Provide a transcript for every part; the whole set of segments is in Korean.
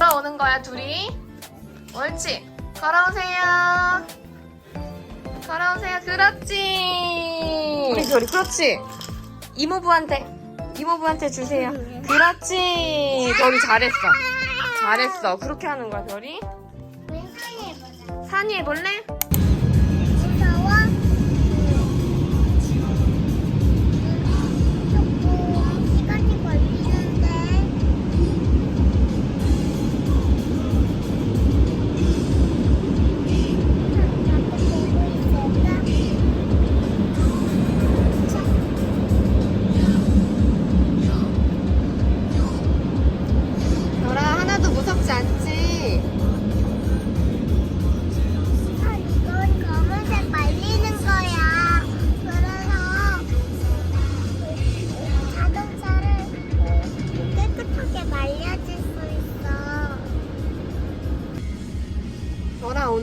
걸어오는 거야 둘이. 옳지. 걸어오세요. 걸어오세요. 그렇지. 우리 별이 그렇지. 이모부한테 이모부한테 주세요. 그렇지. 별이 잘했어. 잘했어. 그렇게 하는 거야 별이. 산이 해볼래?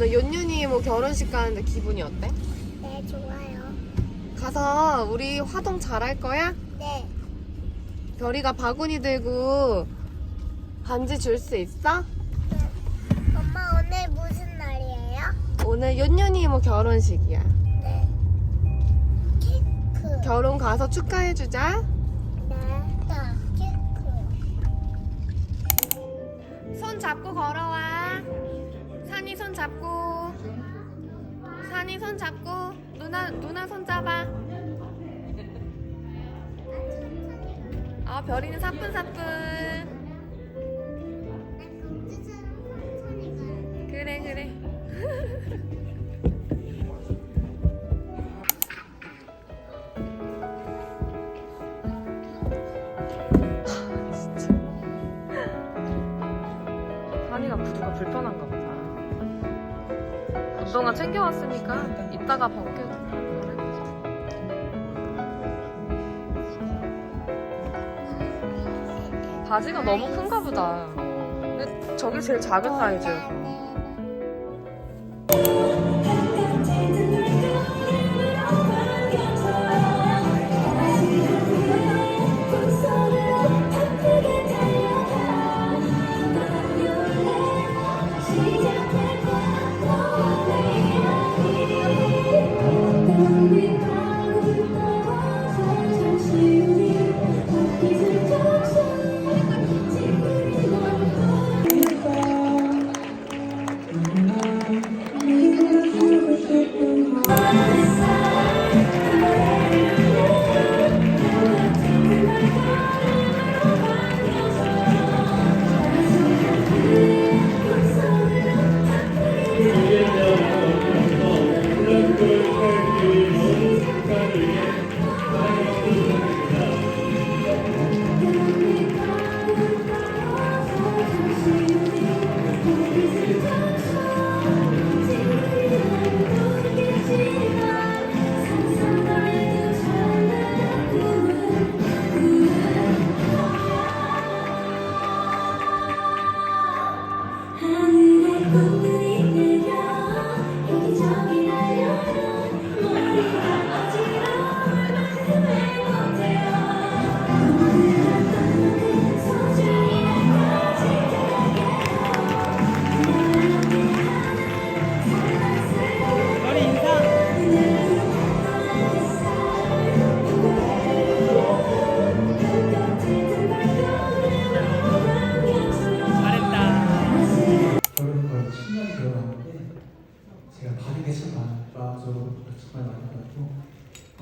오늘 연윤이 뭐 결혼식 가는데 기분이 어때? 네, 좋아요. 가서 우리 화동 잘할 거야? 네, 별이가 바구니 들고 반지 줄 수 있어? 네. 엄마 오늘 무슨 날이에요? 오늘 연윤이 이모 결혼식이야. 네. 케이크. 결혼 가서 축하해주자. 네, 다 케이크. 손 잡고 걸어와. 잡고. 산이 손 잡고. 누나, 누나 손 잡아. 아, 별이는 사뿐사뿐. 그래, 그래. 운동화 챙겨왔으니까 이따가 벗겨도 바지가 너무 큰가 보다. 근데 저게 제일 작은 사이즈 Yeah.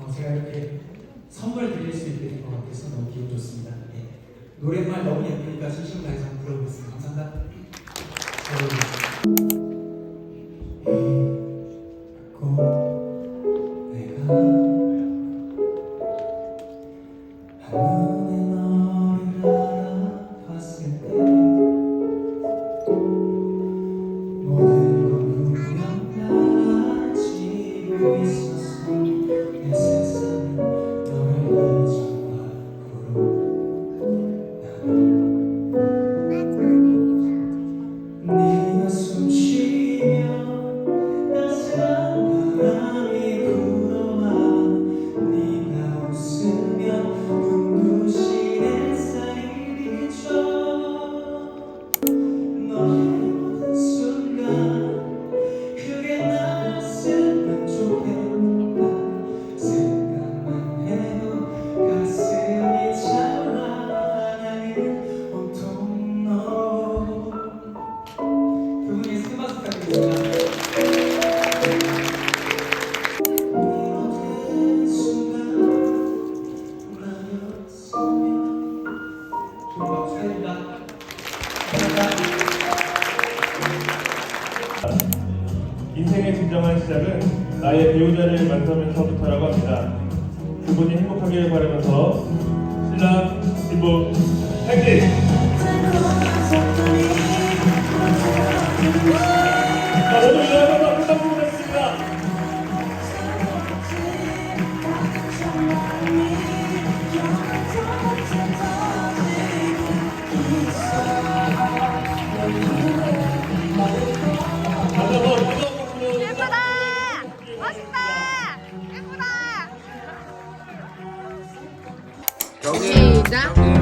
어, 제가 이렇게 선물 드릴 수 있게 된 것 같아서 너무 기분 좋습니다. 네. 노랫말 너무 예쁘니까 진심 다해서 한번 불러보겠습니다. 감사합니다. 잊고 내가 진정한 시작은 나의 배우자를 만나면서부터라고 합니다. 그분이 행복하길 바라면서 신랑 신부 행진! Oh.